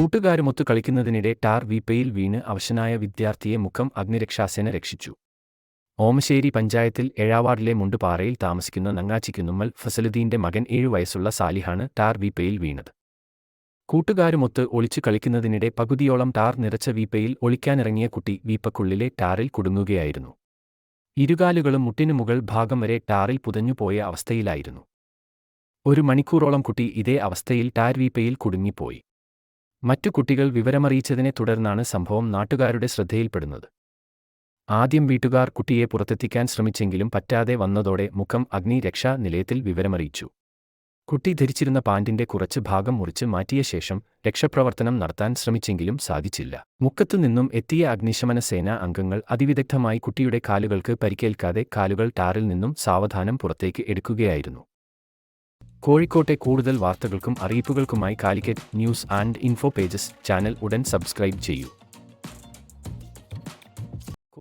കൂട്ടുകാരുമൊത്തു കളിക്കുന്നതിനിടെ tar വീപ്പയിൽ വീണ് അവശനായ വിദ്യാർത്ഥിയെ മുഖം അഗ്നിരക്ഷാസേന രക്ഷിച്ചു. ഓമശ്ശേരി പഞ്ചായത്തിൽ ഏഴാവാർഡിലെ മുണ്ടുപാറയിൽ താമസിക്കുന്ന നങ്ങാച്ചിക്കുന്നുമ്മൽ ഫസലുദ്ദീന്റെ മകൻ ഏഴു വയസ്സുള്ള സാലിഹാണ് ടാർ വീപ്പയിൽ വീണത്. കൂട്ടുകാരുമൊത്ത് ഒളിച്ചു കളിക്കുന്നതിനിടെ പകുതിയോളം ടാർ നിറച്ച വീപ്പയിൽ ഒളിക്കാനിറങ്ങിയ കുട്ടി വീപ്പക്കുള്ളിലെ ടാറിൽ കുടുങ്ങുകയായിരുന്നു. ഇരുകാലുകളും മുട്ടിനു മുകൾ ഭാഗം വരെ ടാറിൽ പുതഞ്ഞുപോയ അവസ്ഥയിലായിരുന്നു. ഒരു മണിക്കൂറോളം കുട്ടി ഇതേ അവസ്ഥയിൽ ടാർ വീപ്പയിൽ കുടുങ്ങിപ്പോയി. മറ്റു കുട്ടികൾ വിവരമറിയിച്ചതിനെ തുടർന്നാണ് സംഭവം നാട്ടുകാരുടെ ശ്രദ്ധയിൽപ്പെടുന്നത്. ആദ്യം വീട്ടുകാർ കുട്ടിയെ പുറത്തെത്തിക്കാൻ ശ്രമിച്ചെങ്കിലും പറ്റാതെ വന്നതോടെ മുഖം അഗ്നി രക്ഷാ നിലയത്തിൽ വിവരമറിയിച്ചു. കുട്ടി ധരിച്ചിരുന്ന പാൻറിന്റെ കുറച്ച് ഭാഗം മുറിച്ച് മാറ്റിയ ശേഷം രക്ഷപ്രവർത്തനം നടത്താൻ ശ്രമിച്ചെങ്കിലും സാധിച്ചില്ല. മുക്കത്തു നിന്നും എത്തിയ അഗ്നിശമന സേനാ അംഗങ്ങൾ അതിവിദഗ്ധമായി കുട്ടിയുടെ കാലുകൾക്ക് പരിക്കേൽക്കാതെ കാലുകൾ ടാറിൽ നിന്നും സാവധാനം പുറത്തേക്ക് എടുക്കുകയായിരുന്നു. കോഴിക്കോട്ടെ കൂടുതൽ വാർത്തകൾക്കും അറിയിപ്പുകൾക്കുമായി Calicut news and info pages channel ഉടൻ സബ്സ്ക്രൈബ് ചെയ്യൂ.